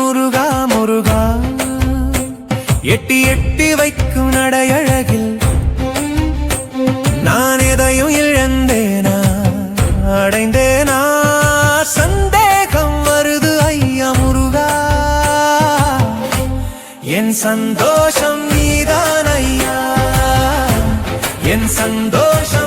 முருகா முருகா. எட்டி எட்டி வைக்கும் நடையழகில் நான் எதையும் இழந்தேனா? அடைந்தேனா? சந்தேகம் வருது ஐயா முருகா. என் சந்தோஷம் நீதான் ஐயா. என் சந்தோஷம்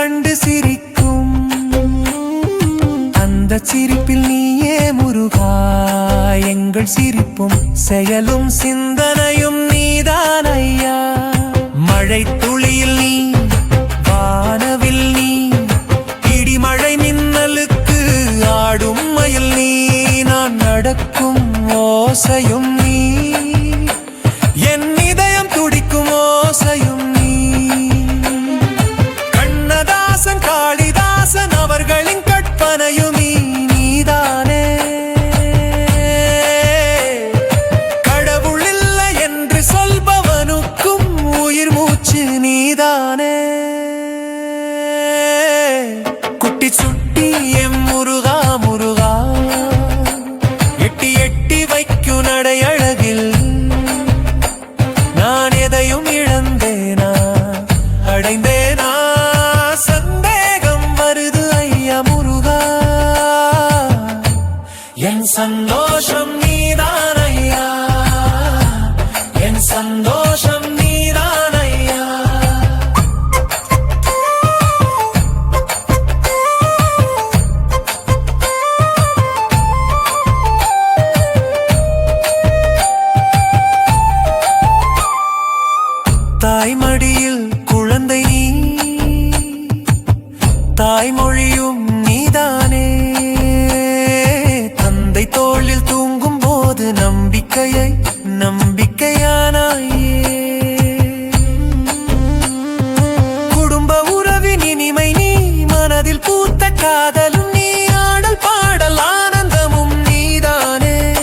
கண்டு சிரிக்கும். அந்த சிரிப்பில் நீயே முருகா. எங்கள் சிரிப்பும் செயலும் சிந்தனையும் நீதான் ஐயா. மழை துளியில் நீ வானவில் நீ இடிமழை மின்னலுக்கு ஆடும் மயில் நீ. நான் நடக்கும் ஓசையும் சுட்டி எம் முருகா முருகா. எட்டி எட்டி வைக்கும் நடை அழகில் நான் எதையும் இழந்தேனா? அடைந்தேனா? சந்தேகம் வருது ஐயா முருகா. என் சந்தோஷம் நீதான் ஐயா. என் சந்தோஷம் மொழியும் நீதானே. தந்தை தோளில் தூங்கும் போது நம்பிக்கையை நம்பிக்கையானாயே. குடும்ப உறவின் இனிமை நீ மனதில் பூத்த காதலும் நீ ஆடல் பாடல் ஆனந்தமும் நீதானே.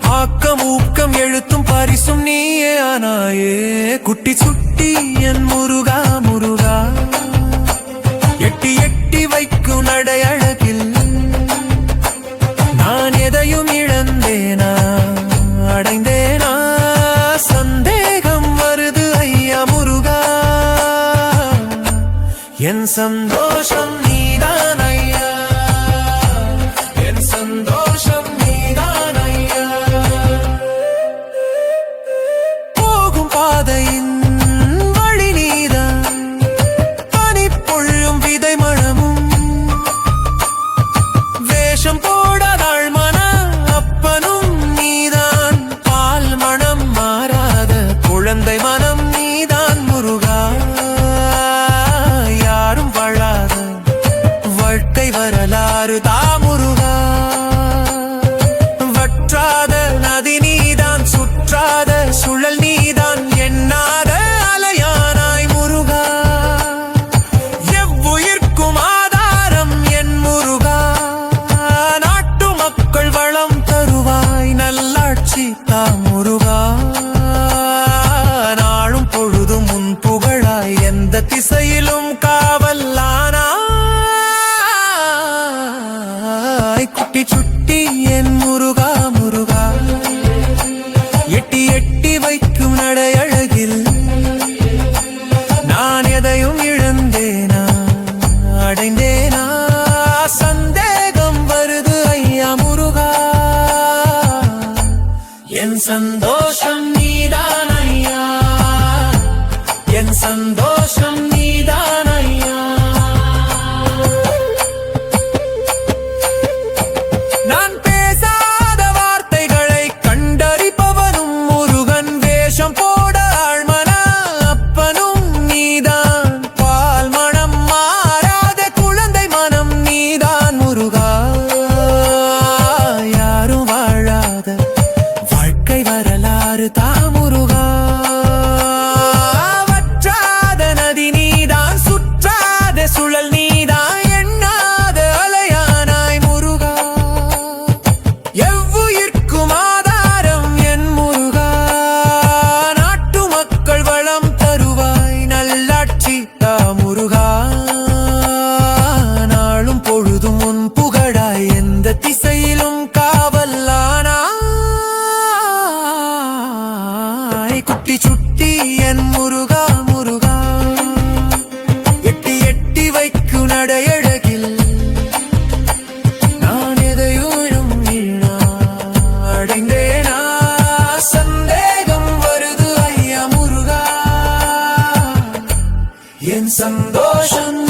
ஆக்கம் ஊக்கம் எழுத்தும் பரிசும் நீயே ஆனாயே. குட்டி சுட்டி என் முருகா என் சந்தோஷம் தாமுருகா வற்றாத நதி நீதான் சுற்றாத சுழல் நீதான் எண்ணாத அலையானாய் முருகா. எவ்வுயிர்க்கும் ஆதாரம் என் முருகா. நாட்டு மக்கள் வளம் தருவாய் நல்லாட்சி தாமுருகா நாளும் பொழுதும் முன் புகழாய் எந்த திசையிலும் கா despertamos. நடையழகில் நான் எதையும் அடைந்தேனா சந்தேகம் வருது ஐயா முருகா. என் சந்தோஷம்